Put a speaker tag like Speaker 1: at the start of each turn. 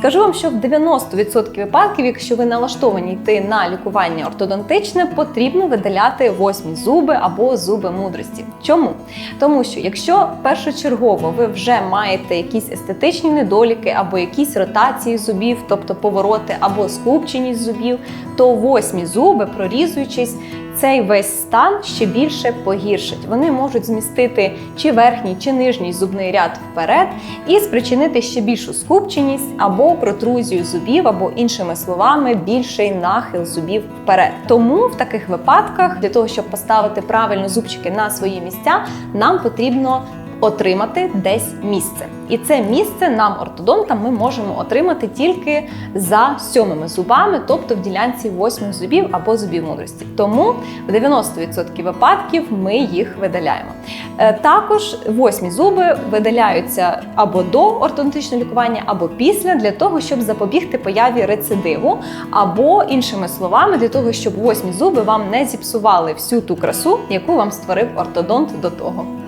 Speaker 1: Скажу вам, що в 90% випадків, якщо ви налаштовані йти на лікування ортодонтичне, потрібно видаляти восьмі зуби або зуби мудрості. Чому? Тому що якщо першочергово ви вже маєте якісь естетичні недоліки або якісь ротації зубів, тобто повороти або скупченість зубів, то восьмі зуби, прорізуючись, цей весь стан ще більше погіршить. Вони можуть змістити чи верхній, чи нижній зубний ряд вперед і спричинити ще більшу скупченість або протрузію зубів, або іншими словами, більший нахил зубів вперед. Тому в таких випадках для того, щоб поставити правильно зубчики на свої місця, нам потрібно отримати десь місце. І це місце нам, ортодонтам, ми можемо отримати тільки за сьомими зубами, тобто в ділянці восьмих зубів або зубів мудрості. Тому в 90% випадків ми їх видаляємо. Е, Також восьмі зуби видаляються або до ортодонтичного лікування, або після для того, щоб запобігти появі рецидиву, або іншими словами, для того, щоб восьмі зуби вам не зіпсували всю ту красу, яку вам створив ортодонт до того.